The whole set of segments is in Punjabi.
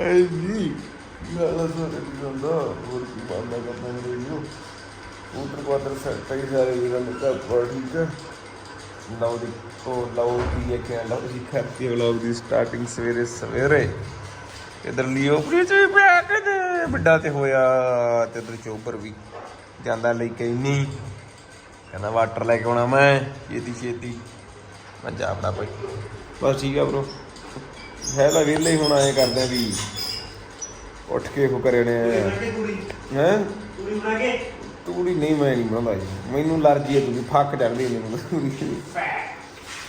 ਐ ਜੀ। ਨਾਲਾ ਸਾਰੇ ਵੀ ਹੁੰਦਾ ਹੋਰ ਕੀ ਬੰਦਾ ਕਰਦਾ ਮੇਰੇ ਨੂੰ ਉਧਰ ਕੁਆਟਰ ਸੈਟ ਹੀ ਸਾਰੇ ਵੀਰਾਂ ਨੇ ਠੀਕ ਹੈ। ਲਓ ਦੀ ਉਹ ਲਓ ਕੀ ਹੈ ਕਿ ਲਓ ਜੀ ਕਰਤੀ ਵਲੌਗ ਦੀ ਸਟਾਰਟਿੰਗ ਸਵੇਰੇ ਸਵੇਰੇ। ਇਧਰ ਲਿਓ ਪ੍ਰੀਤ ਵੀ ਪਿਆ ਕਦੇ ਵੱਡਾ ਤੇ ਹੋਇਆ ਤੇ ਇਧਰ ਚੋਬਰ ਵੀ ਜਾਂਦਾ ਲਈ ਕੇ ਨਹੀਂ ਕਹਿੰਦਾ ਵਾਟਰ ਲੈ ਕੇ ਆਉਣਾ ਮੈਂ ਛੇਤੀ ਛੇਤੀ ਮੈਂ ਜਾ ਆਪਣਾ ਕੋਈ। ਬਸ ਠੀਕ ਆ bro ਹੈ ਤਾਂ ਵਿਹਲੇ ਹੀ ਹੁਣ ਐ ਕਰਦੇ ਆ ਵੀ ਉੱਠ ਕੇ ਉਹ ਕਰੇ ਨੇ। ਹੈ? ਬਣਾ ਕੇ। ਤੂੜੀ ਨਹੀਂ ਮੈਂ ਨਹੀਂ ਬਣਾਉਂਦਾ ਜੀ। ਮੈਨੂੰ ਅਲਰਜੀ ਹੈ ਤੁਸੀਂ ਫੱਕ ਚੜਦੀ ਮੈਨੂੰ ਤੂੜੀ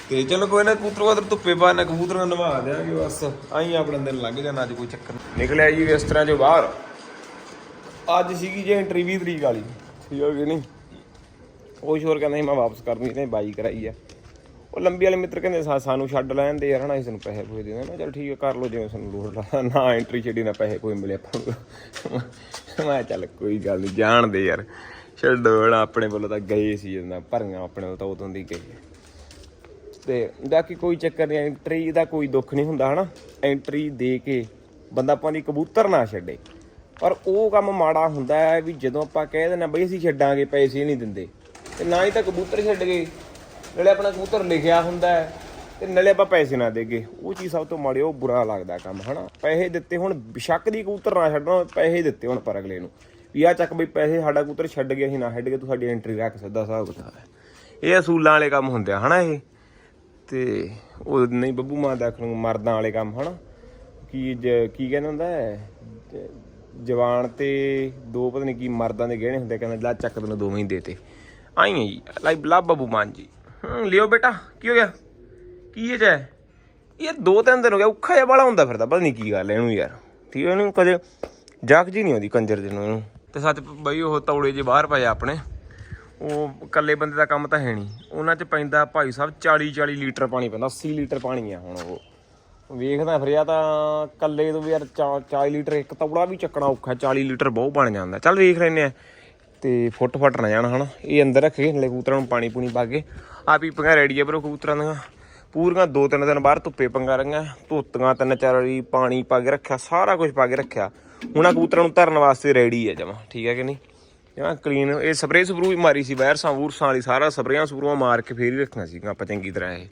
ਤੇ ਚਲੋ ਕੋਈ ਨਾ ਕਬੂਤਰ ਕਬੂਤਰ ਧੁੱਪੇ ਪਾ ਨਾ ਕਬੂਤਰਾਂ ਨੂੰ ਨਵਾ ਦਿਆਂਗੇ ਬਸ। ਆਈ ਆਪਣਾ ਦਿਨ ਲੰਘ ਜਾਣਾ ਅੱਜ ਕੋਈ ਚੱਕਰ ਨਹੀਂ। ਨਿਕਲਿਆ ਜੀ ਇਸ ਤਰ੍ਹਾਂ ਜੋ ਬਾਹਰ। ਅੱਜ ਸੀਗੀ ਜੇ ਐਂਟਰੀ 20 ਤਰੀਕ ਵਾਲੀ। ਠੀਕ ਹੋ ਗਈ ਨਹੀਂ? ਉਹ ਸ਼ੋਰ ਕਹਿੰਦਾ ਸੀ ਮੈਂ ਵਾਪਸ ਕਰਨੀ ਤੇ ਬਾਈ ਕਰਾਈ ਆ। ਉਹ ਲੰਬੀ ਵਾਲੇ ਮਿੱਤਰ ਕਹਿੰਦੇ ਸਾ- ਸਾਨੂੰ ਛੱਡ ਲੈਣ ਦੇ ਯਾਰ, ਹਨਾ ਇਸ ਨੂੰ ਪੈਸੇ ਪੂਏ ਦੇ ਦੇਣਾ। ਚਲ ਠੀਕ ਹੈ ਕਰ ਲਓ, ਜਿਵੇਂ ਸਾਨੂੰ ਲੋੜ ਲਾ। ਨਾ ਐਂਟਰੀ ਛੱਡੀ ਨਾ ਪੈਸੇ ਕੋਈ ਮਿਲੇ ਆਪਾਂ ਨੂੰ। ਮੈਂ ਕਿਹਾ ਚੱਲ ਕੋਈ ਗੱਲ ਨਹੀਂ ਜਾਣ ਦੇ ਯਾਰ। ਛੱਡੋ ਨਾ ਆਪਣੇ ਵੱਲੋਂ ਤਾਂ ਗਏ ਸੀ ਇਹਨਾਂ ਭਰੀਆਂ ਆਪਣੇ ਵੱਲੋਂ ਤਾਂ ਉਦੋਂ ਦੀ ਗਏ। ਤੇ ਬਾਕੀ ਕੋਈ ਚੱਕਰ ਨਹੀਂ ਐਂਟਰੀ ਦਾ ਕੋਈ ਦੁੱਖ ਨਹੀਂ ਹੁੰਦਾ, ਹਨਾ। ਐਂਟਰੀ ਦੇ ਕੇ ਬੰਦਾ ਆਪਾਂ ਦੀ ਕਬੂਤਰ ਨਾ ਛੱਡੇ। ਪਰ ਉਹ ਕੰਮ ਮਾੜਾ ਹੁੰਦਾ ਹੈ ਵੀ ਜਦੋਂ ਆਪਾਂ ਕਹਿ ਦਿੰਦੇ ਬਈ ਅਸੀਂ ਛੱਡਾਂਗੇ, ਪੈਸੇ ਨਹੀਂ ਦਿੰਦੇ। ਤੇ ਨਾ ਹੀ ਤਾਂ ਕਬੂਤਰ ਛੱਡ ਗਏ। ਨਾਲੇ ਆਪਣਾ ਕਬੂਤਰ ਲਿਖਿਆ ਹੁੰਦਾ ਹੈ ਤੇ ਨਾਲੇ ਆਪਾਂ ਪੈਸੇ ਨਾ ਦੇਗੇ ਉਹ ਚੀਜ਼ ਸਭ ਤੋਂ ਮਾੜੀ ਉਹ ਬੁਰਾ ਲੱਗਦਾ ਕੰਮ, ਹਨਾ? ਪੈਸੇ ਦਿੱਤੇ ਹੁਣ ਬਿਸ਼ੱਕ ਦੀ ਕਬੂਤਰ ਨਾ ਛੱਡਣਾ, ਪੈਸੇ ਦਿੱਤੇ ਹੁਣ ਪਰ ਅਗਲੇ ਨੂੰ। ਵੀ ਆ ਚੱਕ ਬਈ, ਪੈਸੇ ਸਾਡਾ ਕਬੂਤਰ ਛੱਡ ਗਿਆ, ਅਸੀਂ ਨਾ ਛੱਡ ਗਿਆ ਤੂੰ ਸਾਡੀ ਐਂਟਰੀ ਰੱਖ ਸਿੱਧਾ ਹਿਸਾਬ ਕਿਤਾਬ ਹੈ। ਇਹ ਅਸੂਲਾਂ ਵਾਲੇ ਕੰਮ ਹੁੰਦੇ ਆ, ਹਨਾ ਇਹ? ਤੇ ਉਹ ਨਹੀਂ, ਬੱਬੂ ਮਾਂ ਦਾ ਨੂੰ ਮਰਦਾਂ ਵਾਲੇ ਕੰਮ, ਹਨਾ? ਕੀ ਜ- ਕੀ ਕਹਿੰਦਾ ਹੁੰਦਾ ਜਵਾਨ ਤੇ ਦੋ ਪਤਾ ਨਹੀਂ ਕੀ ਮਰਦਾਂ ਦੇ ਗਹਿਣੇ ਹੁੰਦੇ ਕਹਿੰਦਾ ਲੈ ਚੱਕ ਤੈਨੂੰ ਦੋਵੇਂ ਹੀ ਦੇਤੇ ਆਈ ਹੈ ਜੀ, ਲਾਈ ਬਲਾ ਬੱਬੂ ਮਾਨ ਜੀ। ਲਿਓ ਬੇਟਾ, ਕੀ ਹੋ ਗਿਆ? ਕੀ ਇਹ ਚ ਹੈ ਇਹ ਦੋ ਤਿੰਨ ਦਿਨ ਹੋ ਗਿਆ ਔਖਾ ਜਿਹਾ ਬਾਲਾ ਹੁੰਦਾ ਫਿਰਦਾ, ਪਤਾ ਨਹੀਂ ਕੀ ਗੱਲ ਹੈ ਇਹਨੂੰ ਯਾਰ। ਠੀਕ ਹੈ, ਇਹਨੂੰ ਕਦੇ ਜਾਗ ਜੀ ਨਹੀਂ ਆਉਂਦੀ ਕੰਜਰ ਦੇ ਨੂੰ ਇਹਨੂੰ। ਤੇ ਸੱਚ ਬਈ, ਉਹ ਤੌੜੇ ਜੇ ਬਾਹਰ ਪਏ ਆਪਣੇ। ਉਹ ਇਕੱਲੇ ਬੰਦੇ ਦਾ ਕੰਮ ਤਾਂ ਹੈ ਨਹੀਂ ਉਹਨਾਂ 'ਚ ਪੈਂਦਾ ਭਾਈ ਸਾਹਿਬ 40 40 ਲੀਟਰ ਪਾਣੀ ਪੈਂਦਾ 80 ਲੀਟਰ ਪਾਣੀ ਆ ਹੁਣ ਉਹ। ਵੇਖਦਾ ਫਿਰਿਆ ਤਾਂ ਇਕੱਲੇ ਤੋਂ ਵੀ ਯਾਰ 40 ਲੀਟਰ ਇੱਕ ਤੌੜਾ ਵੀ ਚੱਕਣਾ ਔਖਾ 40 ਲੀਟਰ ਬਹੁਤ ਬਣ ਜਾਂਦਾ। ਚੱਲ ਵੇਖ ਲੈਨੇ ਆ। ਤੇ ਫੁੱਟ ਫੱਟ ਨਾ ਜਾਣ ਹਨਾ। ਇਹ ਅੰਦਰ ਰੱਖੇ ਨਾਲੇ ਕਬੂਤਰਾਂ ਨੂੰ ਪਾਣੀ ਪੂਣੀ ਪਾ ਕੇ। ਆ ਪੀਪੀਆਂ ਰੈਡੀ ਆ ਬਰੋ ਕਬੂਤਰਾਂ ਦੀਆਂ। ਪੂਰੀਆਂ ਦੋ ਤਿੰਨ ਦਿਨ ਬਾਹਰ ਧੁੱਪੇ ਪੰਗਾ ਰਹੀਆਂ। ਧੋਤੀਆਂ ਤਿੰਨ ਚਾਰ ਵਾਰੀ ਪਾਣੀ ਪਾ ਕੇ ਰੱਖਿਆ, ਸਾਰਾ ਕੁਝ ਪਾ ਕੇ ਰੱਖਿਆ। ਹੁਣ ਆ ਕਬੂਤਰਾਂ ਨੂੰ ਧਰਨ ਵਾਸਤੇ ਰੈਡੀ ਆ ਜਮਾ, ਠੀਕ ਹੈ ਕਿ ਨਹੀਂ? ਜਮਾ ਕਲੀਨ ਇਹ ਸਪਰੇਅ ਸਪਰੂ ਵੀ ਮਾਰੀ ਸੀ ਵਾਇਰਸਾਂ ਵੂਰਸਾਂ ਵਾਲੀ ਸਾਰਾ ਸਪਰੇਆਂ ਸਪਰੂਆਂ ਮਾਰ ਕੇ ਫੇਰ ਹੀ ਰੱਖਣਾ ਸੀਗਾ ਆਪਾਂ ਚੰਗੀ ਤਰ੍ਹਾਂ ਇਹ।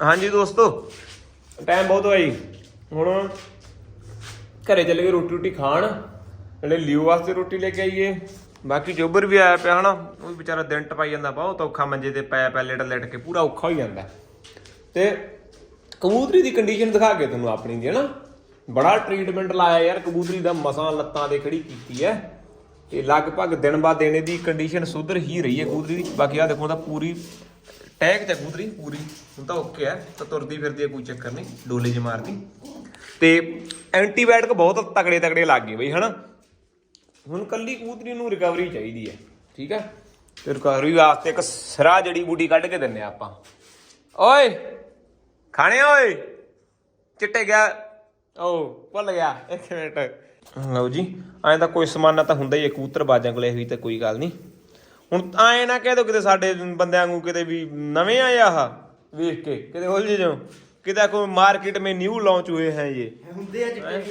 ਹਾਂਜੀ ਦੋਸਤੋ। ਟਾਈਮ ਬਹੁਤ ਹੋਇਆ ਜੀ। ਹੁਣ ਘਰੇ ਚੱਲੇ ਗਏ ਰੋਟੀ ਰੋਟੀ ਖਾਣ, ਨਾਲੇ ਲਿਓ ਵਾਸਤੇ ਰੋਟੀ ਲੈ ਕੇ ਆਈਏ। ਬਾਕੀ ਜੋਬਰ ਵੀ ਆਇਆ ਪਿਆ ਹਨਾ, ਉਹ ਵੀ ਵਿਚਾਰਾ ਦਿਨ ਟਪਾਈ ਜਾਂਦਾ ਬਹੁਤ ਔਖਾ ਮੰਜੇ ਤੇ ਪੈ ਪੈ ਲੇਟ ਲੇਟ ਕੇ ਪੂਰਾ ਔਖਾ ਹੋ ਜਾਂਦਾ। ਤੇ ਕਬੂਤਰੀ ਦੀ ਕੰਡੀਸ਼ਨ ਦਿਖਾ ਕੇ ਤੁਹਾਨੂੰ ਆਪਣੀ ਦੀ, ਹਨਾ? ਬੜਾ ਟ੍ਰੀਟਮੈਂਟ ਲਾਇਆ ਯਾਰ, ਕਬੂਤਰੀ ਦਾ ਮਸਾਂ ਲੱਤਾਂ ਦੇ ਖੜੀ ਕੀਤੀ ਹੈ ਤੇ ਲਗਭਗ ਦਿਨ ਬਾਅਦ ਦਿਨ ਦੀ ਕੰਡੀਸ਼ਨ ਸੁਧਰ ਹੀ ਰਹੀ ਹੈ ਕਬੂਤਰੀ ਦੀ। ਬਾਕੀ ਆ ਦੇਖੋ ਤਾਂ ਪੂਰੀ ਟੈਗ ਚ ਕੂਤਰੀ, ਪੂਰੀ। ਹੁਣ ਤਾਂ ਓਕੇ ਹੈ ਤਾਂ ਤੁਰਦੀ ਫਿਰਦੀ ਹੈ ਕੋਈ ਚੱਕਰ ਨਹੀਂ, ਡੋਲੇ ਚ ਮਾਰਦੀ। ਤੇ ਐਂਟੀਬਾਇਓਟਿਕ ਬਹੁਤ ਤਕੜੇ ਤਕੜੇ ਲੱਗ ਗਏ ਬਈ, ਹਨਾ? ਹੁਣ ਕੱਲੀ ਕੂਤਰੀ ਨੂੰ ਰਿਕਵਰੀ ਚਾਹੀਦੀ ਹੈ ਠੀਕ ਹੈ ਤੇ ਰਿਕਵਰੀ ਵਾਸਤੇ ਇੱਕ ਸਰਾ ਜੜੀ ਬੂਟੀ ਕੱਢ ਕੇ ਦਿੰਨੇ ਆ ਆਪਾਂ। ਓਏ, ਖਾਣੇ ਓਏ? ਚਿੱਟੇ ਗਿਆ। ਓ, ਭੁੱਲ ਗਿਆ, ਇੱਕ ਮਿੰਟ। ਲਓ ਜੀ, ਐਂ ਤਾਂ ਕੋਈ ਸਮਾਨਾ ਤਾਂ ਹੁੰਦਾ ਹੀ ਹੈ ਕਬੂਤਰ ਬਾਜਾਂ ਕੋਲੇ ਹੋਈ ਤਾਂ ਕੋਈ ਗੱਲ ਨਹੀਂ। ਹੁਣ ਐ ਨਾ ਕਹਿ ਦੋ ਕਿਤੇ ਸਾਡੇ ਬੰਦਿਆਂ ਨੂੰ ਕਿਤੇ ਵੀ ਨਵੇਂ ਆਏ ਆਹ ਵੇਖ ਕੇ ਕਿਤੇ ਹੋ ਜੀ ਜੋ ਕਿਤੇ ਕੋਈ ਮਾਰਕੀਟ ਮੇ ਨਿਊ ਲਾਂਚ ਹੋਏ ਹੈ ਇਹ ਹੁੰਦੇ ਆ ਚਿੱਟੇ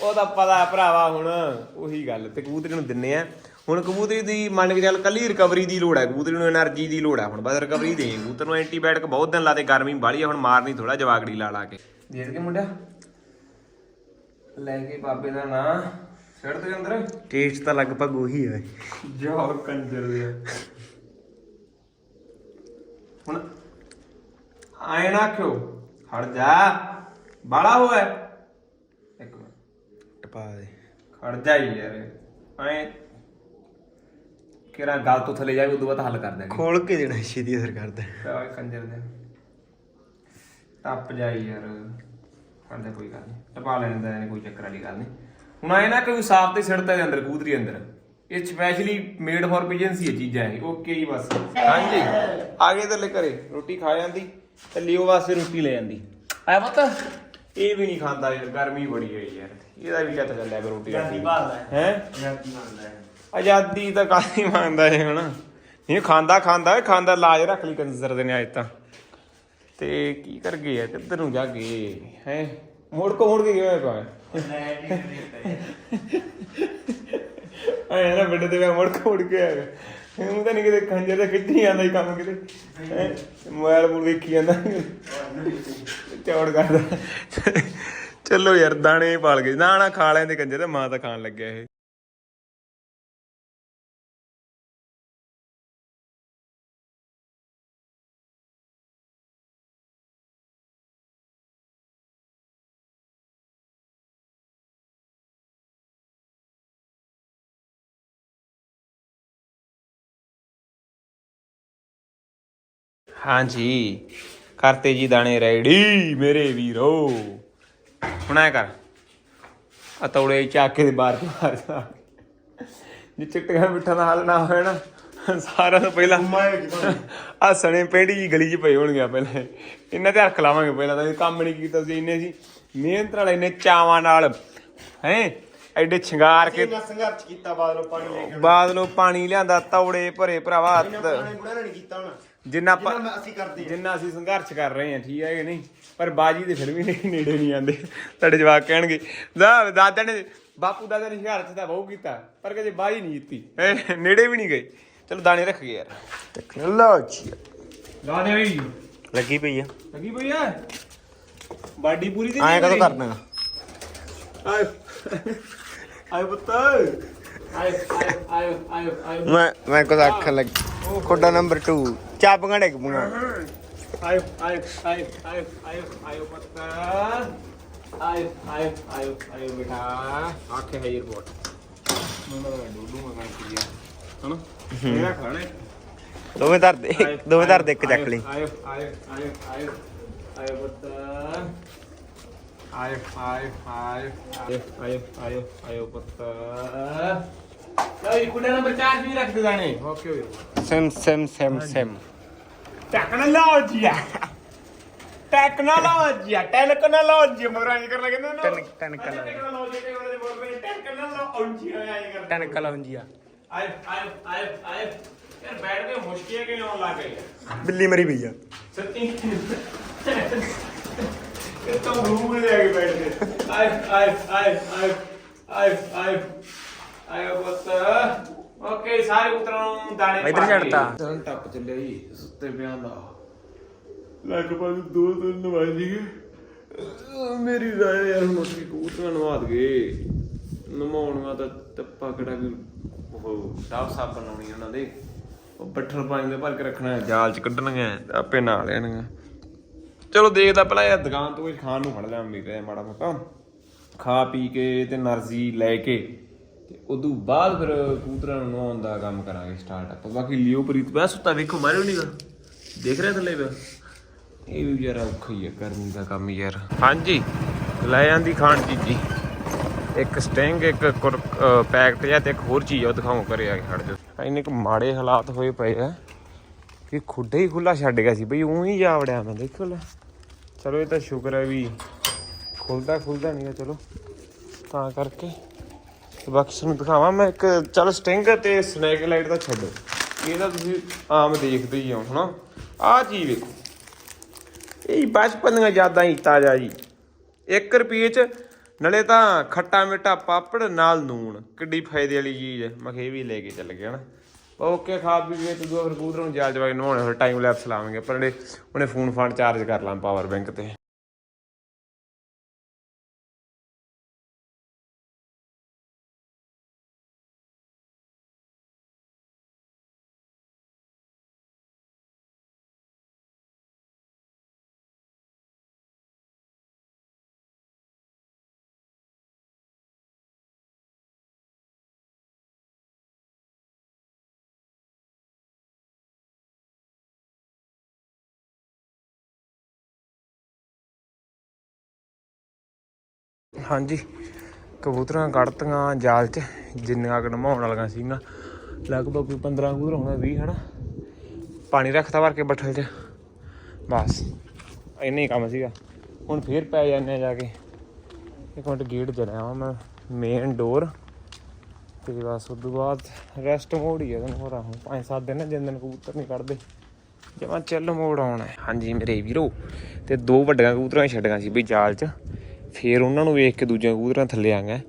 ਉਹਦਾ ਪਤਾ ਭਰਾਵਾ ਹੁਣ ਉਹੀ ਗੱਲ ਤੇ ਕਬੂਤਰੀ ਨੂੰ ਦਿੰਨੇ ਆ। ਹੁਣ ਕਬੂਤਰੀ ਦੀ ਮੰਨ ਕੇ ਚੱਲ ਕੱਲੀ ਰਿਕਵਰੀ ਦੀ ਲੋੜ ਹੈ ਕਬੂਤਰੀ ਨੂੰ એનર્ਜੀ ਦੀ ਲੋੜ ਹੈ। ਹੁਣ ਬਸ ਰਿਕਵਰੀ ਦੇ ਕਬੂਤਰ ਨੂੰ ਐਂਟੀਬਾਇਟਿਕ ਬਹੁਤ ਦਿਨ ਲਾਦੇ ਗਰਮੀ ਵਾਲੀ ਆ ਹੁਣ ਮਾਰਨੀ ਥੋੜਾ ਜਵਾਗੜੀ ਲਾ ਲਾ ਕੇ। ਦੇਖ ਕੇ ਮੁੰਡਿਆ। ਲੈ ਕੇ ਬਾਬੇ ਦਾ ਨਾਂ। ਛੱਡ ਦੇ ਅੰਦਰ। ਟੇਸਟ ਤਾਂ ਲਗਭਗ ਉਹੀ ਹੈ ਜਾ ਕੰਜਰ ਦੇ। ਹੁਣ ਆਏ ਨਾ ਕਿਉਂ ਖੜ ਜਾ। ਬਾਲਾ ਹੋਇਆ ਇੱਕ ਮਿੰਟ। ਟਪਾ ਦੇ। ਖੜ ਜਾ ਯਾਰ। ਐ ਕਿਹੜਾ ਗੱਲ ਤੋਂ ਥੱਲੇ ਜਾਵੇ ਉਦੋਂ ਬਾਅਦ ਹੱਲ ਕਰ ਦਿਆਂਗੇ। ਖੋਲ ਕੇ ਦੇਣਾ ਛੇਤੀ ਅਸਰ ਕਰਦਾ। ਓਏ ਕੰਜਰ ਦੇ। ਟੱਪ ਜਾਈ ਯਾਰ। ਕਰਦੇ ਕੋਈ ਗੱਲ ਨਹੀਂ ਟਪਾ ਲੈਣ ਦਾ ਕੋਈ ਚੱਕਰ ਵਾਲੀ ਗੱਲ ਨਹੀਂ ਹੁਣ ਆਏ ਨਾ ਕੋਈ ਸਾਫ਼ ਤੇ ਸਿੜਤਾ ਦੇ ਅੰਦਰ ਕੂਦਰੀ ਅੰਦਰ। ਇਹ ਸਪੈਸ਼ਲੀ ਮੇਡ ਫॉर ਪੀਜਨਸੀ ਹੈ ਚੀਜ਼ਾਂ ਇਹ। ਓਕੇ ਹੀ ਬਸ। ਹਾਂਜੀ। ਆਗੇ ਤੇ ਲੈ ਕਰੇ ਰੋਟੀ ਖਾ ਜਾਂਦੀ ਤੇ ਲਿਓ ਵਾਸਤੇ ਰੋਟੀ ਲੈ ਜਾਂਦੀ। ਆਇਆ ਪਤਾ। ਇਹ ਵੀ ਨਹੀਂ ਖਾਂਦਾ ਯਾਰ ਗਰਮੀ ਬੜੀ ਹੈ ਯਾਰ। ਇਹਦਾ ਵੀ ਚੱਤ ਚੱਲਿਆ ਕਰ ਰੋਟੀ ਆਜ਼ਾਦੀ ਭਾਲਦਾ ਹੈ। ਹੈ ਹੈ ਆਜ਼ਾਦੀ ਤਾਂ ਕਾਹਦੀ ਮੰਗਦਾ ਇਹ ਹਨਾ? ਇਹ ਖਾਂਦਾ ਖਾਂਦਾ ਇਹ ਖਾਂਦਾ ਲਾਜ ਰੱਖ ਲਈ ਕੰਜ਼ਰ ਦੇ ਨੇ ਅੱਜ ਤਾਂ। ਤੇ ਕੀ ਕਰ ਗਏ ਆ? ਕਿੱਧਰ ਨੂੰ ਜਾ ਗਏ? ਹੈ? ਮੋੜ ਕੋ ਮੋੜ ਕੇ ਕਿਵੇਂ ਪਾ ਨਹੀਂ ਆਏ ਨਾ ਵੱਡੇ ਤੇ ਮੈਂ ਮੋੜ ਕੋ ਮੋੜ ਕੇ ਆ ਗਿਆ। ਉਹ ਤਾਂ ਨਹੀਂ ਕਿਤੇ ਖੰਜਰ ਤੇ ਖਿੱਚੀ ਜਾਂਦਾ ਹੀ ਕੰਮ ਕਿਤੇ? ਮੋਬਾਈਲ ਮੂਲ ਵੇਖੀ ਜਾਂਦਾ। ਚੌੜ ਕਰਦਾ। ਚਲੋ ਯਾਰ ਦਾਣੇ ਪਾਲ ਗਏ। ਨਾ ਨਾ ਖਾ ਲੈਂਦੇ ਕੰਜਰ ਤੇ ਮਾਂ ਤਾਂ ਖਾਣ ਲੱਗਿਆ ਇਹ। ਹਾਂਜੀ ਕਰਤੇ ਜੀ ਦਾਣੇ ਰੈਡੀ ਮੇਰੇ ਵੀਰੋ। ਹੁਣ ਐ ਕਰ ਆ ਤੌੜੇ ਚਾਕੇ ਦੇ ਬਾਹਰ ਬਾਹਰ ਜਾ ਚਿੱਟੀਆਂ ਮਿੱਠਾ ਦਾ ਹੱਲ ਨਾ ਹੋਇਆ ਨਾ ਸਾਰਾ ਤੋਂ ਪਹਿਲਾਂ ਆ ਸਣੇ ਪਿੰਡੀ ਜੀ ਗਲੀ 'ਚ ਪਏ ਹੋਣਗੇ ਪਹਿਲਾਂ। ਇਹਨਾਂ ਤੇ ਹੱਥ ਲਾਵਾਂਗੇ ਪਹਿਲਾਂ ਤਾਂ ਕੰਮ ਨਹੀਂ ਕੀਤਾ ਸੀ ਇੰਨੇ ਸੀ। ਮਿਹਨਤ ਨਾਲ ਇੰਨੇ ਚਾਵਾਂ ਨਾਲ ਹੈ ਐਡੇ ਸ਼ਿੰਗਾਰ ਕੇ ਕਿੰਨਾ ਸੰਘਰਸ਼ ਕੀਤਾ ਬਾਦਲੋਂ ਪਾਣੀ ਲੈ ਕੇ ਬਾਦਲੋਂ ਪਾਣੀ ਲਿਆਂਦਾ ਤੌੜੇ ਭਰੇ ਭਰਾਵਾ ਇਹਨਾਂ ਪਾਣੀ ਬੁੜਾ ਨਹੀਂ ਕੀਤਾ ਹੁਣ। ਜਿੰਨਾ ਆਪਾਂ- ਜਿੰਨਾ ਅਸੀਂ ਕਰਦੇ ਹਾਂ। ਜਿੰਨਾ ਅਸੀਂ ਸੰਘਰਸ਼ ਕਰ ਰਹੇ ਹਾਂ ਠੀਕ ਹੈ ਕਿ ਨਹੀਂ? ਪਰ ਬਾਜੀ ਦੇ ਫਿਰ ਵੀ ਨਹੀਂ ਨੇੜੇ ਨਹੀਂ ਆਉਂਦੇ। ਤੁਹਾਡੇ ਜਵਾਕ ਕਹਿਣਗੇ ਦਾ ਦਾਦਾ ਨੇ ਬਾਪੂ ਦਾਦਾ ਨੇ ਸੰਘਰਸ਼ ਤਾਂ ਬਹੁ ਕੀਤਾ ਪਰ ਕਦੇ ਬਾਜੀ ਨਹੀਂ ਜਿੱਤੀ ਹੈਂ, ਨੇੜੇ ਵੀ ਨਹੀਂ ਗਏ। ਚਲੋ ਦਾਣੇ ਰੱਖ ਗਏ ਯਾਰ। ਟੈਕਨੋਲੋਜੀ ਲਾ ਦੇ ਬਈ ਲੱਗੀ ਪਈ ਆ। ਲੱਗੀ ਪਈ ਆ? ਬਾਡੀ ਪੂਰੀ ਤੇ ਐਂ ਕਦੋਂ ਕਰਨਾ? ਆਏ ਆਏ ਪੁੱਤ। ਆਏ ਆਏ ਆਏ ਆਏ ਆਏ ਮੈਂ ਮੈਂ ਕੁਝ ਆਖਣ ਲੱਗ। ਖੋਡਾ ਨੰਬਰ 2 ਚਾਪੀਆਂ ਡਿੱਗ ਪੂਆਂ ਆਇਓ ਆਇਓ ਆਇਓ ਆਇਓ ਆਇਓ ਆਇਓ ਪੁੱਤ ਆਇਓ ਆਇਓ ਆਇਓ ਆਇਓ ਬੇਟਾ ਆਖੇ ਹੈ 에어ਪੋਰਟ ਮੈਂ ਤਾਂ ਡੋਡੂ ਮੈਂ ਕੀ ਆ ਹਨਾ ਮੇਰਾ ਖਾਣੇ ਦੋਵੇਂ ਧਰ ਦੇ ਦੋਵੇਂ ਧਰ ਦੇ ਇੱਕ ਚੱਕ ਲਈ ਆਇਓ ਆਇਓ ਆਇਓ ਆਇਓ ਆਇਓ ਪੁੱਤ ਆਇਓ ਆਇਓ ਆਇਓ ਆਇਓ ਆਇਓ ਆਇਓ ਆਇਓ ਪੁੱਤ ਲੈ ਕੁੜਾ ਨੰਬਰ 4 ਵੀ ਰੱਖ ਦੇ ਦਾਣੇ okay okay same same same same technology technology technology ਮਗਰਾਂ ਕਰ ਲਗੇ ਨਾ ਟਨ ਟਨ ਕਲਾ ਟੈਕਨੋਲੋਜੀ ਤੇ ਉਹਦੇ ਬੋਲ ਪਏ ਟੈਕਨੋਲੋਜੀ ਆਇਆ ਕਰ ਟਨ ਕਲਾਉਂਜੀਆ ਆਏ ਆਏ ਆਏ ਆਏ ਯਾਰ ਬੈਠ ਕੇ ਮੁਸ਼ਕਿਲ ਕਿ ਆਉਣ ਲੱਗ ਗਈ ਬਿੱਲੀ ਮਰੀ ਪਈ ਆ ਸੱਚੀ ਇਹ ਤਾਂ ਰੂਮ ਲੈ ਕੇ ਬੈਠ ਗਏ ਆਏ ਆਏ ਆਏ ਆਏ ਆਏ ਆਏ ਆਏ ਬਸ ਓਕੇ ਸਾਰੇ ਉਤਰਾਂ ਨੂੰ ਦਾਣੇ ਇੱਧਰ ਛੱਡਤਾ। ਚਰਨ ਟੱਪ ਚੱਲਿਆ ਜੀ ਸੁੱਤੇ ਪਿਆਂ ਦਾ। ਲਗਭਗ 2-3 ਵਜ ਗਏ। ਮੇਰੀ ਰਾਏ ਯਾਰ ਹੁਣ ਉੱਠ ਕੇ ਕਬੂਤਰਾਂ ਨਵਾ ਦਗੇ ਨਮਾਉਣਗਾ ਤਾਂ ਟੱਪਾ ਕਿਹੜਾ ਵੀ ਉਹ ਸਾਫ਼ ਸਾਫ਼ ਬਣਾਉਣੀ ਉਹਨਾਂ ਦੇ। ਉਹ ਬੱਠਲ ਪਾਣੀ ਦੇ ਭਰ ਕੇ ਰੱਖਣਾ ਜਾਲ ਚ ਕੱਢਣਗੇ ਆਪੇ ਨਾ ਲੈਣਗੇ ਚਲੋ ਦੇਖਦਾ ਪਹਿਲਾਂ ਯਾਰ ਦੁਕਾਨ ਤੋਂ ਕੁਝ ਖਾਣ ਨੂੰ ਫੜ ਲਿਆ ਮੀ ਤੇ ਮਾੜਾ ਮੋਟਾ। ਖਾ ਪੀ ਕੇ ਤੇ ਨਰਜ਼ੀ ਲੈ ਕੇ। ਤੇ ਉਦੋਂ ਬਾਅਦ ਫਿਰ ਕਬੂਤਰਾਂ ਨੂੰ ਨਹਾਉਣ ਦਾ ਕੰਮ ਕਰਾਂਗੇ ਸਟਾਰਟ ਆਪਾਂ। ਬਾਕੀ ਲਿਓ ਪ੍ਰੀਤ ਬਸ ਸੁੱਤਾ, ਵੇਖੋ, ਮਾਰਿਓ ਨਹੀਂਗਾ ਦੇਖ ਰਿਹਾ ਥੱਲੇ ਪਿਆ। ਇਹ ਵੀ ਯਾਰ ਔਖਾ ਹੀ ਹੈ ਗਰਮੀ ਦਾ ਕੰਮ ਯਾਰ। ਹਾਂਜੀ, ਲੈ ਜਾਂਦੀ ਖਾਣ ਚੀਜੀ ਇੱਕ ਸਟਿੰਗ, ਇੱਕ ਪੈਕਟ ਜਾਂ ਤੇ ਇੱਕ ਹੋਰ ਚੀਜ਼ ਆ, ਉਹ ਦਿਖਾਉਂ ਕਰੇ ਆ ਕੇ ਖੜ ਜਾ ਇੰਨੇ ਕੁ ਮਾੜੇ ਹਾਲਾਤ ਹੋਏ ਪਏ ਆ ਕਿ ਖੁੱਡੇ ਹੀ ਖੁੱਲਾ ਛੱਡ ਗਿਆ ਸੀ। ਬਈ ਉਹ ਹੀ ਜਾ ਵੜਿਆ ਮੈਂ, ਦੇਖੋ ਲੈ। ਚਲੋ, ਇਹ ਤਾਂ ਸ਼ੁਕਰ ਹੈ ਵੀ ਖੁੱਲਦਾ ਖੁੱਲਦਾ ਨਹੀਂ ਚਲੋ। ਤਾਂ ਕਰਕੇ ਤੇ ਬਾਕੀ ਤੁਹਾਨੂੰ ਦਿਖਾਵਾਂ ਮੈਂ ਇੱਕ, ਚਲ ਸਟਿੰਗ ਤੇ ਸਨੈਕ ਲਾਈਟ ਦਾ ਛੱਡੋ। ਇਹ ਤਾਂ ਤੁਸੀਂ ਆਮ ਦੇਖਦੇ ਹੀ ਹੋ, ਹਨਾ? ਆਹ ਚੀਜ਼ ਵੇਖੋ। ਇਹ ਬਚਪਨ ਦੀਆਂ ਯਾਦਾਂ ਹੀ ਤਾਜ਼ਾ ਜੀ। 1 ਰੁਪਏ ਚ, ਨਲੇ ਤਾਂ ਖੱਟਾ ਮਿੱਠਾ ਪਾਪੜ ਨਾਲ ਨੂਣ, ਕਿੱਡੀ ਫਾਇਦੇ ਵਾਲੀ ਚੀਜ਼ ਹੈ। ਮੈਂ ਕਿਹਾ ਇਹ ਵੀ ਲੈ ਕੇ ਚੱਲ ਗਿਆ ਨਾ ਓਕੇ, ਖਾ ਪੀ ਕੇ ਤੇ ਦੂਆ ਫਿਰ ਕਬੂਤਰ ਨੂੰ ਜਾਲ ਜਵਾਈ ਨਵਾਉਣੇ ਫਿਰ ਟਾਈਮ ਲੈਪਸ ਲਾਵਾਂਗੇ। ਪਰ ਇਹਨੇ ਉਹਨੇ ਫੋਨ ਫਾਨ ਚਾਰਜ ਕਰ ਲਾਂ ਪਾਵਰ ਬੈਂਕ ਤੇ। ਹਾਂਜੀ, ਕਬੂਤਰਾਂ ਕੱਢਤੀਆਂ ਜਾਲ 'ਚ, ਜਿੰਨੀਆਂ ਕੁ ਨਮਾਉਣ ਵਾਲੀਆਂ ਸੀਗੀਆਂ। ਲਗਭਗ ਕੋਈ 15 ਕਬੂਤਰ ਹੋਣਾ 20 ਹਨਾ? ਪਾਣੀ ਰੱਖਤਾ ਭਰ ਕੇ ਬੱਠਲ 'ਚ। ਬਸ, ਇੰਨਾ ਹੀ ਕੰਮ ਸੀਗਾ। ਹੁਣ ਫੇਰ ਪੈ ਜਾਂਦੇ ਆ ਜਾ ਕੇ। ਇੱਕ ਮਿੰਟ ਗੇਟ ਜੜਿਆ ਵਾ ਮੈਂ ਮੇਨ ਡੋਰ ਤੇ ਬਸ ਉਸ ਤੋਂ ਬਾਅਦ ਰੈਸਟ ਮੋਡ ਹੀ ਆ ਤੁਹਾਨੂੰ ਹੋਰ ਆਹੋ। ਪੰਜ, ਸੱਤ ਦਿਨ ਜਿੰਨ ਦਿਨ ਕਬੂਤਰ ਨਹੀਂ ਕੱਢਦੇ, ਜਮਾ ਚੱਲ ਮੋੜ ਆਉਣਾ। ਹਾਂਜੀ ਮੇਰੇ ਵੀਰੋ, ਤੇ ਦੋ ਵੱਡੀਆਂ ਕਬੂਤਰਾਂ ਛੱਡੀਆਂ ਸੀ ਵੀ ਜਾਲ 'ਚ। ਫੇਰ ਉਹਨਾਂ ਨੂੰ ਵੇਖ ਕੇ ਦੂਜਿਆਂ ਕਬੂਤਰਾਂ ਥੱਲੇ ਆ ਗਏ।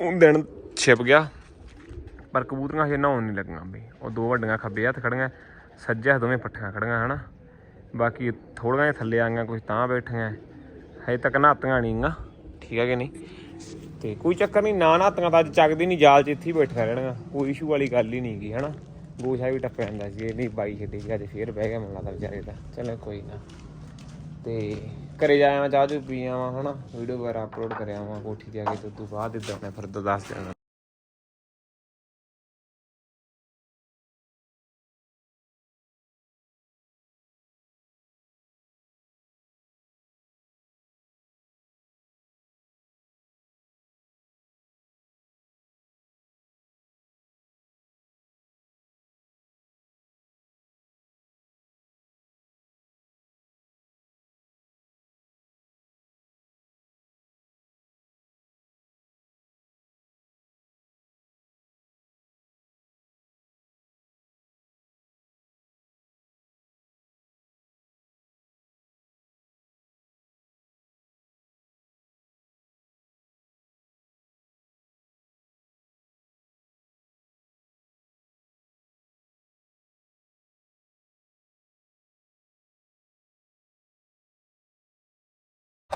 ਉਹ ਦਿਨ ਛਿਪ ਗਿਆ, ਪਰ ਕਬੂਤਰਾਂ ਹਜੇ ਨਹਾਉਣ ਨਹੀਂ ਲੱਗੀਆਂ ਬਈ। ਉਹ ਦੋ ਵੱਡੀਆਂ ਖੱਬੇ ਹੱਥ ਖੜੀਆਂ ਸੱਜੇ ਹੱਥ ਦੋਵੇਂ ਪੱਠੀਆਂ ਖੜੀਆਂ ਹਨਾ? ਬਾਕੀ ਥੋੜੀਆਂ ਜਿਹੀਆਂ ਥੱਲੇ ਆਈਆਂ ਕੁਝ ਤਾਂ ਬੈਠੀਆਂ। ਹਜੇ ਤੱਕ ਨਹਾਤੀਆਂ ਨਹੀਂ ਠੀਕ ਹੈ ਕਿ ਨਹੀਂ? ਤੇ ਕੋਈ ਚੱਕਰ ਨਹੀਂ, ਨਾ ਨਹਾਤੀਆਂ ਤਾਂ ਅੱਜ ਚੱਕਦੀ ਨਹੀਂ, ਜਾਲ 'ਚ ਇੱਥੇ ਹੀ ਬੈਠੀਆਂ ਰਹਿਣਗੀਆਂ। ਕੋਈ ਇਸ਼ੂ ਵਾਲੀ ਗੱਲ ਹੀ ਨਹੀਂ ਗੀ, ਹਨਾ? ਗੋਸ਼ਾ ਵੀ ਟੱਪ ਜਾਂਦਾ ਸੀ ਨਹੀਂ ਬਾਈ ਛੱਡੀ ਸੀ ਅੱਜ ਫੇਰ ਬਹਿ ਗਿਆ ਮੈਨੂੰ ਲੱਗਦਾ ਵਿਚਾਰੇ ਦਾ। ਚਲੋ ਕੋਈ ਨਾ। ਤੇ ਘਰੇ ਜਾਇਆ ਚਾਹ ਚੂ ਪੀ ਆਵਾਂ, ਹਨਾ? ਵੀਡੀਓ ਵਗੈਰਾ ਅਪਲੋਡ ਕਰਿਆ ਆਵਾਂ, ਕੋਠੀ ਤੇ ਆ ਕੇ ਤੇ ਉਦੋਂ ਬਾਅਦ ਇਦਾਂ ਮੈਂ ਫਿਰ ਦੱਸ ਦੇਣਾ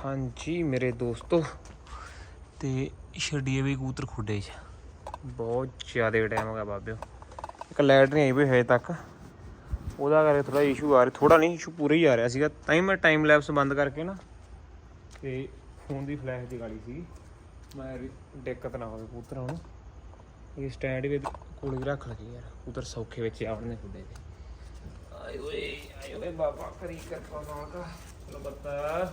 ਹਾਂਜੀ ਮੇਰੇ ਦੋਸਤੋ। ਤੇ ਛੱਡੀਏ ਵੀ ਕਬੂਤਰ ਖੁੱਡੇ 'ਚ। ਬਹੁਤ ਜ਼ਿਆਦਾ ਟਾਈਮ ਹੋ ਗਿਆ ਬਾਬਿਓ। ਇੱਕ ਲਾਈਟ ਨਹੀਂ ਆਈ ਵੀ ਹਜੇ ਤੱਕ। ਉਹਦਾ ਕਰਕੇ ਥੋੜਾ ਇਸ਼ੂ ਆ ਰਿਹਾ। ਥੋੜਾ ਨਹੀਂ ਇਸ਼ੂ ਪੂਰਾ ਹੀ ਆ ਰਿਹਾ ਸੀਗਾ। ਤਾਂ ਹੀ ਮੈਂ ਟਾਈਮ ਲੈਪਸ ਬੰਦ ਕਰਕੇ ਨਾ ਤੇ ਫੋਨ ਦੀ ਫਲੈਸ਼ ਜਗਾਲੀ ਸੀ। ਮੈਂ ਵੀ ਦਿੱਕਤ ਨਾ ਹੋਵੇ ਕਬੂਤਰਾਂ ਨੂੰ। ਇਹ ਸਟੈਂਡ ਵੀ ਕੋਲ ਹੀ ਰੱਖ ਲਗੇ ਯਾਰ। ਕਬੂਤਰ ਸੌਖੇ ਵਿੱਚ ਆਉਣਨੇ ਖੁੱਡੇ ਦੇ। ਆਏ ਓਏ ਆਏ ਓਏ ਬਾਬਾ ਕਰੀ ਕਿਰਪਾ ਚਲੋ ਬੱਤਾ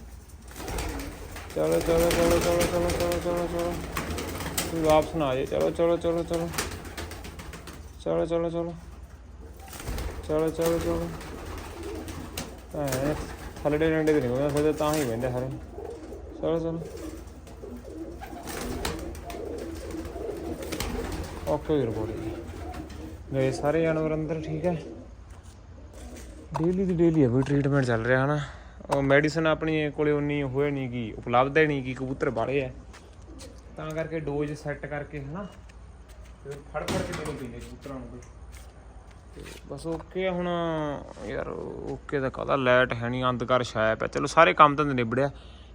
ਚਲੋ ਚਲੋ ਚਲੋ ਚਲੋ ਚਲੋ ਚਲੋ ਚਲੋ ਚਲੋ ਤੁਸੀਂ ਵਾਪਸ ਨਾ ਆ ਚਲੋ ਚਲੋ ਚਲੋ ਚਲੋ ਚਲੋ ਚਲੋ ਚਲੋ ਚਲੋ ਚਲੋ ਚਲੋ ਐ ਥੱਲੇ ਡੰਡੇ ਤੇ ਨਹੀਂ ਹੋਇਆ ਫਿਰ ਤਾਂ ਹੀ ਬਹਿੰਦੇ ਸਾਰੇ ਚਲੋ ਚਲੋ ਓਕੇ ਵੀਰ ਬੋਲੀ ਗਏ ਸਾਰੇ ਜਾਨਵਰ ਅੰਦਰ ਠੀਕ ਹੈ ਡੇਲੀ ਦੀ ਡੇਲੀ ਹੈ ਕੋਈ ਟ੍ਰੀਟਮੈਂਟ ਚੱਲ ਰਿਹਾ ਹਨਾ ਉਹ ਮੈਡੀਸਨ ਆਪਣੀ ਕੋਲੇ ਉਨੀ ਹੋਏ ਨਹੀਂ ਗੀ, ਉਪਲਬਧ ਹੈ ਨਹੀਂ ਕਿ ਕਬੂਤਰ ਬਾੜੇ ਹੈ ਤਾਂ ਕਰਕੇ ਡੋਜ਼ ਸੈੱਟ ਕਰਕੇ ਹਨਾ ਫਿਰ ਫੜ ਫੜ ਕੇ ਦੇ ਦਿੰਦੇ ਕਬੂਤਰਾਂ ਨੂੰ ਤੇ ਬਸ ਓਕੇ ਹੁਣ, ਯਾਰ ਓਕੇ ਦਾ ਕਾਹਦਾ ਲਾਈਟ ਹੈ ਨਹੀਂ ਅੰਧਕਾਰ ਛਾਇਆ ਪਿਆ। ਚਲੋ ਸਾਰੇ ਕੰਮ ਤਾਂ ਨਿਬੜਿਆ।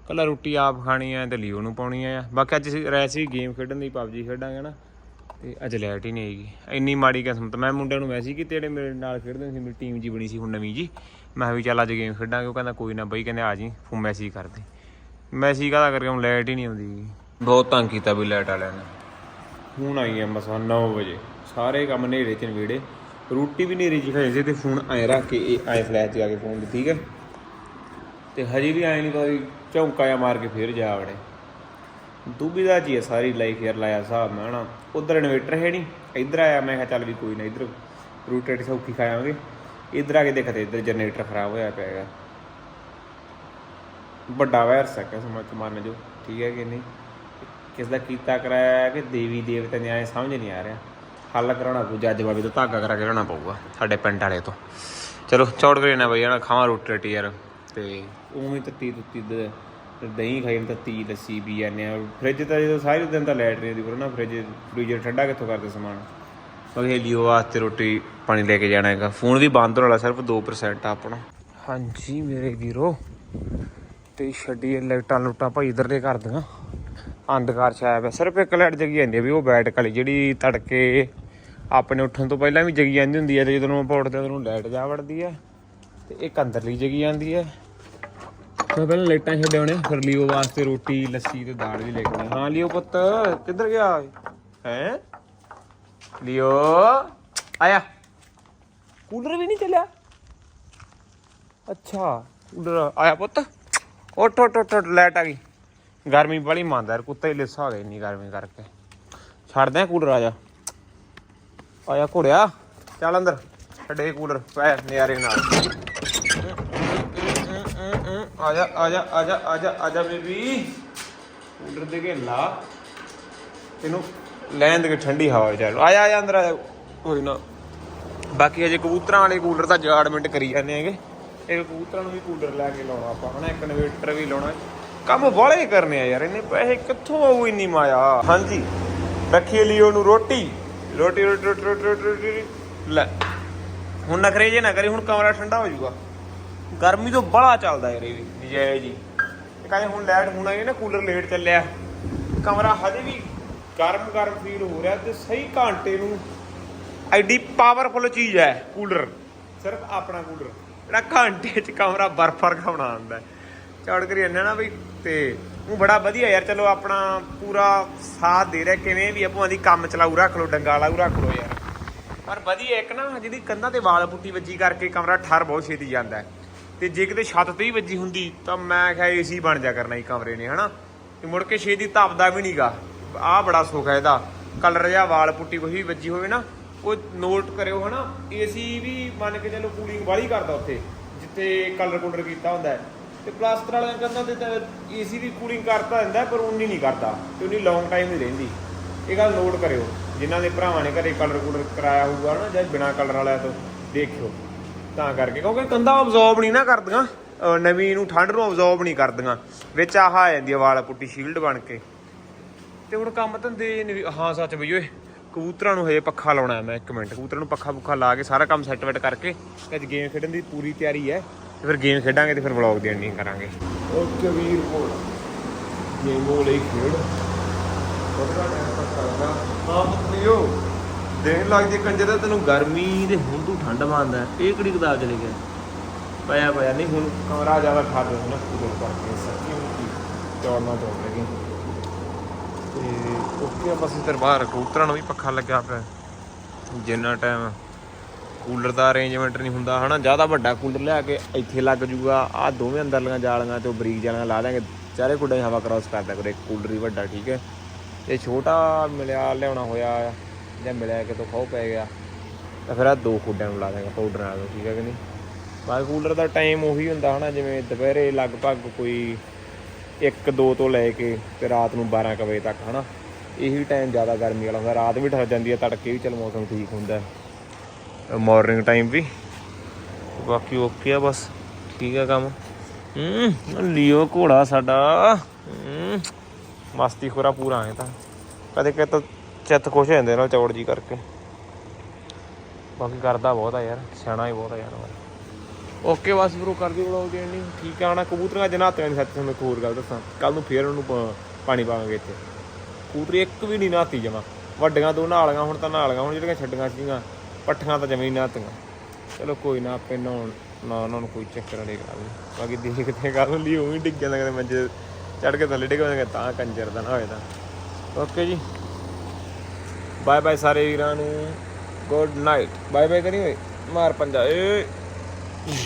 ਕੱਲਾ ਰੋਟੀ ਆਪ ਖਾਣੀ ਆ ਤੇ ਲਿਓ ਨੂੰ ਪਾਉਣੀ ਆ ਬਾਕੀ ਅੱਜ ਅਸੀਂ ਗੇਮ ਖੇਡਣ ਦੀ ਪਬਜੀ ਖੇਡਾਂਗੇ ਨਾ ਤੇ ਅੱਜ ਲਾਈਟ ਹੀ ਨਹੀਂ ਆਏਗੀ ਇੰਨੀ ਮਾੜੀ ਕਿਸਮਤ। ਮੈਂ ਮੁੰਡਿਆਂ ਨੂੰ ਮੈਸੇਜ ਕੀਤੇ ਜਿਹੜੇ ਮੇਰੇ ਨਾਲ ਖੇਡਦੇ ਸੀ ਮੇਰੀ ਟੀਮ ਜੀ ਬਣੀ ਸੀ ਹੁਣ ਨਵੀਂ ਜੀ। ਮੈਂ ਵੀ ਚੱਲ ਅੱਜ ਗੇਮ ਖੇਡਾਂਗੇ। ਉਹ ਕਹਿੰਦਾ ਕੋਈ ਨਾ ਬਈ ਕਹਿੰਦੇ ਆ ਜੀ ਫੋਨ ਮੈਸੇਜ ਕਰਦੇ ਮੈਸੇਜ ਕਾਹਦਾ ਕਰਕੇ? ਹੁਣ ਲਾਈਟ ਹੀ ਨਹੀਂ ਆਉਂਦੀ। ਬਹੁਤ ਤੰਗ ਕੀਤਾ ਵੀ ਲਾਈਟ ਵਾਲਿਆਂ ਨੇ। ਹੁਣ ਆਈ ਆ ਮਸਾਂ 9 ਵਜੇ। ਸਾਰੇ ਕੰਮ ਨੇੜੇ ਚ ਨਵੇੜੇ ਰੋਟੀ ਵੀ ਨੇੜੇ ਚ ਖਾਈ ਸੀ ਤੇ ਫੋਨ ਐ ਰੱਖ ਕੇ ਇਹ ਐ ਫਲੈਸ਼ ਚ ਆ ਕੇ ਫੋਨ ਠੀਕ ਹੈ? ਤੇ ਹਜੇ ਵੀ ਆਏ ਨਹੀਂ ਤਾਂ ਝੌਂਕਾ ਜਾਂ ਮਾਰ ਕੇ ਫੇਰ ਜਾ ਵੜੇ। ਦੁਬਿਧਾ ਜੀ ਹੈ ਸਾਰੀ ਲਾਈਫ ਯਾਰ ਲਾਇਆ ਹਿਸਾਬ ਨਾਲ ਨਾ ਉਧਰ ਇਨਵੇਟਰ ਹੈ ਨਹੀਂ ਇੱਧਰ ਆਇਆ, ਮੈਂ ਕਿਹਾ ਚੱਲ ਵੀ ਕੋਈ ਨਾ ਇੱਧਰ ਰੂਟੇਟ ਸੌਖੀ ਖਾਵਾਂਗੇ। ਇੱਧਰ ਆ ਕੇ ਦੇਖਦੇ ਇੱਧਰ ਜਨਰੇਟਰ ਖਰਾਬ ਹੋਇਆ ਪਿਆ ਹੈਗਾ। ਵੱਡਾ ਵਾਇਰ ਸਕਿਆ ਸਮਝ, ਮੰਨ ਜੋ, ਠੀਕ ਹੈ ਕਿ ਨਹੀਂ? ਕਿਸ ਦਾ ਕੀਤਾ ਕਰਾਇਆ ਕਿ ਦੇਵੀ ਦੇਵਤਾ ਨੇ ਆਏ ਸਮਝ ਨਹੀਂ ਆ ਰਿਹਾ। ਹੱਲ ਕਰਾਉਣਾ ਪਊ, ਜੱਜ ਬਾਬੇ ਤੋਂ ਧਾਗਾ ਕਰਾ ਕੇ ਲਿਆਉਣਾ ਪਊਗਾ, ਸਾਡੇ ਪਿੰਡ ਵਾਲੇ ਤੋਂ। ਚਲੋ ਚੌੜ ਕਰੇ ਨਾ ਬਈ ਨਾ ਖਾਵਾਂ ਰੋਟੀ ਰਟੀ ਯਾਰ, ਤੇ ਉਵੇਂ ਤੱਤੀ ਤੁੱਤੀ ਦ- ਤੇ ਦਹੀਂ ਖਾਈ ਨੂੰ ਤੱਤੀ ਲੱਸੀ ਪੀ ਜਾਂਦੇ ਆ। ਫ੍ਰਿਜ ਤਾਂ ਜਦੋਂ ਸਾਰੇ ਦਿਨ ਤਾਂ ਲਾਈਟ ਨਹੀਂ ਦੀ ਪਰ ਨਾ ਫ੍ਰਿਜ ਫ੍ਰੀਜ਼ਰ ਠੰਡਾ ਕਿੱਥੋਂ ਕਰਦੇ ਸਮਾਨ? ਬਗੇ ਲਿਓ ਵਾਸਤੇ ਰੋਟੀ ਪਾਣੀ ਲੈ ਕੇ ਜਾਣਾ ਹੈਗਾ। ਫੋਨ ਵੀ ਬੰਦ ਹੋਣ ਵਾਲਾ ਸਿਰਫ 2% ਆ ਆਪਣਾ। ਹਾਂਜੀ ਮੇਰੇ ਵੀਰੋ ਤੇ ਛੱਡੀਏ ਲਾਈਟਾਂ ਲੁੱਟਾਂ ਭਾਈ ਇਧਰਲੇ ਕਰ ਦੀਆਂ। ਅੰਧਕਾਰ ਛਾਇਆ ਪਿਆ। ਸਿਰਫ ਇੱਕ ਲਾਈਟ ਜਗੀ ਜਾਂਦੀ ਹੈ ਵੀ ਉਹ ਬੈਠ ਕਲੀ ਜਿਹੜੀ ਤੜਕੇ ਆਪਣੇ ਉੱਠਣ ਤੋਂ ਪਹਿਲਾਂ ਵੀ ਜਗੀ ਜਾਂਦੀ ਹੁੰਦੀ ਹੈ ਤੇ ਜਦੋਂ ਆਪਾਂ ਉੱਠਦੇ ਉਦੋਂ ਲਾਈਟ ਜਾ ਵੜਦੀ ਹੈ ਤੇ ਇੱਕ ਅੰਦਰਲੀ ਜਗੀ ਜਾਂਦੀ ਹੈ ਮੈਂ ਪਹਿਲਾਂ ਲਾਈਟਾਂ ਛੱਡੇ ਹੋਣੇ। ਫਿਰ ਲਿਓ ਵਾਸਤੇ ਰੋਟੀ ਲੱਸੀ ਤੇ ਦਾਲ ਵੀ ਲੈ ਕੇ ਆਉਣੀ। ਹਾਂ ਲਿਓ ਪੁੱਤ। ਕਿੱਧਰ ਗਿਆ? ਹੈ? ਲਿਓ। ਆਇਆ। ਕੂਲਰ ਵੀ ਨਹੀਂ ਚੱਲਿਆ? ਅੱਛਾ ਕੂਲਰ। ਆਇਆ ਪੁੱਤ। ਉੱਠ ਉੱਠ ਉੱਠ ਉੱਠ, ਲਾਈਟ ਆ ਗਈ। ਗਰਮੀ ਬੜੀ ਮੰਨਦਾ ਯਾਰ ਕੁੱਤਾ ਹੀ ਲਿੱਸਾ ਹੋ ਗਿਆ ਇੰਨੀ ਗਰਮੀ ਕਰਕੇ। ਛੱਡਦੇ ਆ ਕੂਲਰ ਆ ਜਾ। ਆਇਆ ਘੋੜਿਆ। ਚੱਲ ਅੰਦਰ। ਛੱਡੇ ਕੂਲਰ। ਪੈ ਨਿਆਰੇ ਨਾਲ। ਆ ਜਾ ਆ ਜਾ ਆ ਜਾ ਆ ਜਾ ਆ ਜਾ ਬੇਬੀ। ਕੂਲਰ ਦੇ ਕੇ ਲਾ ਤੈਨੂੰ ਲੈਣ ਦੇ ਕੇ ਠੰਡੀ ਹਵਾ ਚੱਲ। ਆ ਜਾ ਆ ਜਾ ਅੰਦਰ ਆ ਜਾ। ਕੋਈ ਨਾ। ਬਾਕੀ ਹਜੇ ਕਬੂਤਰਾਂ ਵਾਲੇ ਕੂਲਰ ਦਾ ਜਗਾੜਮੈਂਟ ਕਰੀ ਜਾਂਦੇ ਹੈਗੇ। ਇਹ ਕਬੂਤਰਾਂ ਨੂੰ ਵੀ ਕੂਲਰ ਲੈ ਕੇ ਲਾਉਣਾ ਆਪਾਂ। ਹਨਾ ਇੱਕ ਇਨਵੇਟਰ ਵੀ ਲਾਉਣਾ। ਕੰਮ ਬਾਲੇ ਕਰਨੇ ਆ ਯਾਰ ਇਹਨੇ ਪੈਸੇ ਕਿੱਥੋਂ ਆਊ ਇੰਨੀ ਮਾਇਆ? ਹਾਂਜੀ ਰੱਖੀ ਲਈ ਉਹਨੂੰ ਰੋਟੀ। ਰੋਟੀ ਰੋਟੀ ਰੋਟੀ ਰੋਟੀ ਰੋਟੀ, ਰੋਟੀ। ਲੈ। ਹੁਣ ਨਖਰੇ ਜੇ ਨਾ ਕਰੀ ਹੁਣ ਕਮਰਾ ਠੰਡਾ ਹੋ ਜਾਊਗਾ। ਗਰਮੀ ਤੋਂ ਬੜਾ ਚੱਲਦਾ ਯਾਰ ਇਹ ਵੀ, ਨਜਾਇਜ਼ ਜੀ। ਤੇ ਕਹਿੰਦੇ ਹੁਣ ਲਾਈਟ ਹੋਣਾ ਆਈ ਨਾ ਕੂਲਰ ਲੇਟ ਚੱਲਿਆ। ਕਮਰਾ ਹਜੇ ਵੀ ਗਰਮ ਗਰਮ ਫੀਲ ਹੋ ਰਿਹਾ ਤੇ ਸਹੀ ਘੰਟੇ ਨੂੰ ਐਡੀ ਪਾਵਰਫੁਲ ਚੀਜ਼ ਹੈ ਕੂਲਰ ਸਿਰਫ ਆਪਣਾ ਕੂਲਰ ਜਿਹੜਾ ਘੰਟੇ 'ਚ ਕਮਰਾ ਬਰਫ ਵਰਗਾ ਬਣਾ ਦਿੰਦਾ ਚੌੜ ਕਰੀ ਜਾਂਦਾ ਨਾ ਬਈ, ਤੇ ਉਹ ਬੜਾ ਵਧੀਆ ਯਾਰ, ਚਲੋ ਆਪਣਾ ਪੂਰਾ ਸਾਥ ਦੇ ਰਿਹਾ, ਕਿਵੇਂ ਵੀ ਆਪਾਂ ਦੀ ਕੰਮ ਚਲਾਊ ਰੱਖ ਲਓ, ਡੰਗਾ ਲਾਊ ਰੱਖ ਲਓ ਯਾਰ। ਪਰ ਵਧੀਆ ਇੱਕ ਨਾ, ਜਿਹਦੀ ਕੰਧਾਂ ਤੇ ਵਾਲ ਪੁੱਟੀ ਵੱਜੀ ਕਰਕੇ ਕਮਰਾ ਠਰ ਬਹੁਤ ਛੇਤੀ ਜਾਂਦਾ ਹੈ। ਤੇ ਜੇ ਕਿਤੇ ਛੱਤ ਤੇ ਹੀ ਵੱਜੀ ਹੁੰਦੀ, ਤਾਂ ਮੈਂ ਕਿਹਾ ਏਸੀ ਬਣ ਜਾ ਕਰਨਾ ਹੀ ਕਮਰੇ ਨੇ, ਹਨਾ? ਤੇ ਮੁੜ ਕੇ ਛੇ ਦੀ ਤਪਦਾ ਵੀ ਨਹੀਂਗਾ ਆਹ ਬੜਾ ਸੁੱਖ ਹੈ ਇਹਦਾ। ਕਲਰ ਜਾਂ ਵਾਲ ਪੁੱਟੀ ਕੋਈ ਵੀ ਵੱਜੀ ਹੋਵੇ ਨਾ, ਉਹ ਨੋਟ ਕਰਿਓ, ਹਨਾ? ਏਸੀ ਵੀ ਮੰਨ ਕੇ ਚੱਲੋ ਕੂਲਿੰਗ ਵਾਲੀ ਕਰਦਾ ਉੱਥੇ, ਜਿੱਥੇ ਕਲਰ ਕੁਲਰ ਕੀਤਾ ਹੁੰਦਾ ਹੈ। ਤੇ ਪਲਾਸਟਰ ਵਾਲਿਆਂ ਕੰਨਾਂ ਤੇ ਤਾਂ ਏਸੀ ਵੀ ਕੂਲਿੰਗ ਕਰਦਾ ਹੁੰਦਾ ਪਰ ਉਨੀ ਨਹੀਂ ਕਰਦਾ, ਤੇ ਉਨੀ ਲੌਂਗ ਟਾਈਮ ਨਹੀਂ ਰਹਿੰਦੀ। ਇਹ ਗੱਲ ਨੋਟ ਕਰਿਓ, ਜਿਨ੍ਹਾਂ ਦੇ ਭਰਾਵਾਂ ਨੇ ਘਰੇ ਕਲਰ ਕੁਲਰ ਕਰਾਇਆ ਹੋਊਗਾ ਨਾ ਜਾਂ ਬਿਨਾ ਕਲਰ ਵਾਲਿਆਂ ਤੋਂ, ਦੇਖਿਓ। ਤਾਂ ਕਰਕੇ, ਕਿਉਂਕਿ ਕੰਧਾਂ ਅਬਜ਼ੌਰਬ ਨਹੀਂ ਨਾ ਕਰਦੀਆਂ ਨਵੀਂ ਨੂੰ ਠੰਡ ਨੂੰ ਅਬਜ਼ੌਰਬ ਨਹੀਂ ਕਰਦੀਆਂ, ਵਿੱਚ ਆਹ ਆ ਜਾਂਦੀ ਆ ਵਾਲ ਪੁੱਟੀ ਸ਼ੀਲਡ ਬਣ ਕੇ। ਤੇ ਹੁਣ ਕੰਮ ਧੰਦੇ ਹਾਂ, ਸੱਚ ਬਈ ਓਏ, ਕਬੂਤਰਾਂ ਨੂੰ ਹਜੇ ਪੱਖਾ ਲਾਉਣਾ ਮੈਂ ਇੱਕ ਮਿੰਟ। ਕਬੂਤਰਾਂ ਨੂੰ ਪੱਖਾ ਪੁੱਖਾ ਲਾ ਕੇ ਸਾਰਾ ਕੰਮ ਸੈੱਟ ਵੈਟ ਕਰਕੇ ਅੱਜ ਗੇਮ ਖੇਡਣ ਦੀ ਪੂਰੀ ਤਿਆਰੀ ਹੈ। ਤੇ ਫਿਰ ਗੇਮ ਖੇਡਾਂਗੇ ਤੇ ਫਿਰ ਵਲੌਗ ਦੀ ਐਂਡਿੰਗ ਕਰਾਂਗੇ। ਓਕੇ ਵੀਰ ਕੋਲ। ਗੇਮ ਉਹ ਲਈ ਖੇਡ ਬੜਾ ਟਾਈਮ ਪਾਸ ਕਰਦਾ ਹਾਂ ਦੇਣ ਲੱਗ ਲੱਗਦੀ ਕੰਜਰ ਤੈਨੂੰ ਗਰਮੀ ਤੇ ਹੁਣ ਤੂੰ ਠੰਡ ਮੰਨਦਾ ਇਹ ਕਿਹੜੀ ਕਿਤਾਬ ਚਲੇ ਗਿਆ ਪਿਆ ਪਿਆ ਨਹੀਂ ਹੁਣ। ਕਮਰਾ ਜ਼ਿਆਦਾ ਖਾਦ ਨਾ ਕੂਲਰ ਕਰਕੇ। ਸੱਚੀ ਹੁਣ ਕੀ ਚੌੜਨਾ ਤੋੜ ਲਗੇ ਤੇ ਓਕੇ ਬਸ ਇੱਧਰ ਬਾਹਰ ਕਬੂਤਰਾਂ ਨੂੰ ਵੀ ਪੱਖਾ ਲੱਗਿਆ ਪਿਆ। ਜਿੰਨਾ ਟਾਈਮ ਕੂਲਰ ਦਾ ਅਰੇਂਜਮੈਂਟ ਨਹੀਂ ਹੁੰਦਾ, ਹਨਾ? ਜ਼ਿਆਦਾ ਵੱਡਾ ਕੂਲਰ ਲਿਆ ਕੇ ਇੱਥੇ ਲੱਗ ਜੂਗਾ। ਆ ਦੋਵੇਂ ਅੰਦਰਲੀਆਂ ਜਾਲੀਆਂ ਤੇ ਉਹ ਬਰੀਕ ਜਾਲੀਆਂ ਲਾ ਦਾਂਗੇ ਚਾਰੇ ਕੁੱਡੇ ਹਵਾ ਕ੍ਰਾਸ ਕਰ ਦਿਆ ਕਰੇ ਕੂਲਰ ਹੀ ਵੱਡਾ, ਠੀਕ ਹੈ? ਜੇ ਛੋਟਾ ਮਿਲਿਆ, ਲਿਆਉਣਾ ਹੋਇਆ ਜਾਂ ਮਿਲਿਆ ਕਿਤੋਂ ਖਾਓ ਪੈ ਗਿਆ, ਤਾਂ ਫਿਰ ਆ ਦੋ ਖੁੱਡਿਆਂ ਨੂੰ ਲਾ ਦਾਂਗੇ ਪਾਊਡਰ ਨਾਲ ਠੀਕ ਹੈ ਕਿ ਨਹੀਂ? ਬਾਕੀ ਕੂਲਰ ਦਾ ਟਾਈਮ ਉਹੀ ਹੁੰਦਾ ਹਨਾ, ਜਿਵੇਂ ਦੁਪਹਿਰੇ ਲਗਭਗ ਕੋਈ 1 2 ਤੋਂ ਲੈ ਕੇ ਤੇ ਰਾਤ ਨੂੰ 12 ਕੁ ਵਜੇ ਤੱਕ ਹਨਾ, ਇਹੀ ਟਾਈਮ ਜ਼ਿਆਦਾ ਗਰਮੀ ਵਾਲਾ ਹੁੰਦਾ। ਰਾਤ ਵੀ ਠਰ ਜਾਂਦੀ ਹੈ ਤੜਕੇ ਵੀ ਚਲ ਮੌਸਮ ਠੀਕ ਹੁੰਦਾ। ਮਾਰਨਿੰਗ ਟਾਈਮ ਵੀ। ਬਾਕੀ ਓਕੇ ਆ ਬਸ, ਠੀਕ ਆ ਕੰਮ। ਹੂੰ, ਲਿਓ ਘੋੜਾ ਸਾਡਾ। ਮਸਤੀ ਖੋਰਾ ਪੂਰਾ ਹੈ ਤਾਂ। ਕਦੇ ਕਦੇ ਚਿੱਤ ਖੁਸ਼ ਹੋ ਜਾਂਦੇ ਨਾਲ ਚੌੜ ਜੀ ਕਰਕੇ। ਬਾਕੀ ਕਰਦਾ ਬਹੁਤ ਆ ਯਾਰ, ਸਿਆਣਾ ਹੀ ਬਹੁਤ ਆ ਯਾਰ ਓਕੇ, ਬਸ ਬਰੋ ਕਰ ਦਿਓ ਬਲੌਗ ਦੀ ਐਂਡਿੰਗ ਠੀਕ ਆ ਨਾ ਕਬੂਤਰਾਂ ਜਨਾਤੇ ਨਹੀਂ ਸੱਚ, ਤੁਹਾਨੂੰ ਇੱਕ ਹੋਰ ਗੱਲ ਦੱਸਾਂ। ਕੱਲ ਨੂੰ ਫੇਰ ਉਹਨੂੰ ਪਾਣੀ ਪਾਵਾਂਗੇ ਇੱਥੇ। ਕਬੂਤਰੀ ਇੱਕ ਵੀ ਨਹੀਂ ਨਹਾਤੀ ਜਮਾ। ਵੱਡੀਆਂ ਦੋ ਨਹਾਲੀਆਂ ਹੁਣ ਤਾਂ ਨਹਾਲੀਆਂ ਹੁਣ ਜਿਹੜੀਆਂ ਛੱਡੀਆਂ ਸੀਗੀਆਂ, ਪੱਠੀਆਂ ਤਾਂ ਜਮੀ ਨਹਾਤੀਆਂ। ਚਲੋ ਕੋਈ ਨਾ, ਆਪੇ ਨਹਾਉਣ, ਨਾ ਉਹਨਾਂ ਨੂੰ ਕੋਈ ਚੱਕਰ ਵਾਲੀ ਗੱਲ ਨਹੀਂ। ਬਾਕੀ ਦੇਖਦੇ ਗੱਲ ਲਈ ਉਹ ਵੀ ਡਿੱਗ ਜਾਂਦਾ ਕਦੇ ਮੰਜੇ ਚੜ ਕੇ ਥੱਲੇ ਡਿੱਗ ਜਾਂਦਾ ਤਾਂ ਕੰਜਰ ਦਾ ਨਾ ਹੋਏ ਤਾਂ। ਓਕੇ ਜੀ। ਬਾਏ ਬਾਏ ਸਾਰੇ ਵੀਰਾਂ ਨੂੰ ਗੁੱਡ ਨਾਈਟ ਬਾਏ ਬਾਏ ਕਰੀ ਓਏ ਮਾਰ ਪੰਜਾ ਏ